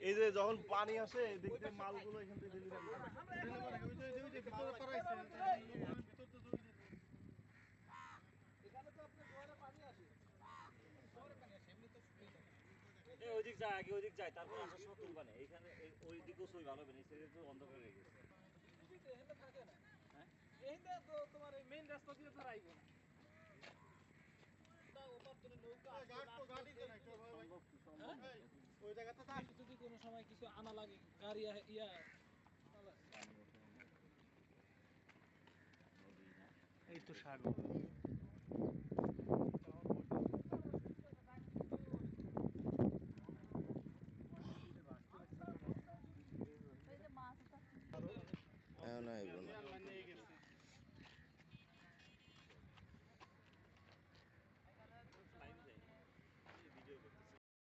এই যে যখন পানি আসে, এদিক মালগুলো এখান থেকে যায়, আগে ওইদিক যায়, তারপর আসার সময় তুলবানে এইখানে এই- ওই দিকেও ভালো হবে না সেদিকে অন্ধকার হয়ে গেছে তোমার এই মেইন রাস্তা দিয়ে তো রাইবো না ওই জায়গাতে যদি কোনো সময় কিছু আনা লাগে গাড়ি ইয়া এই তো সাগর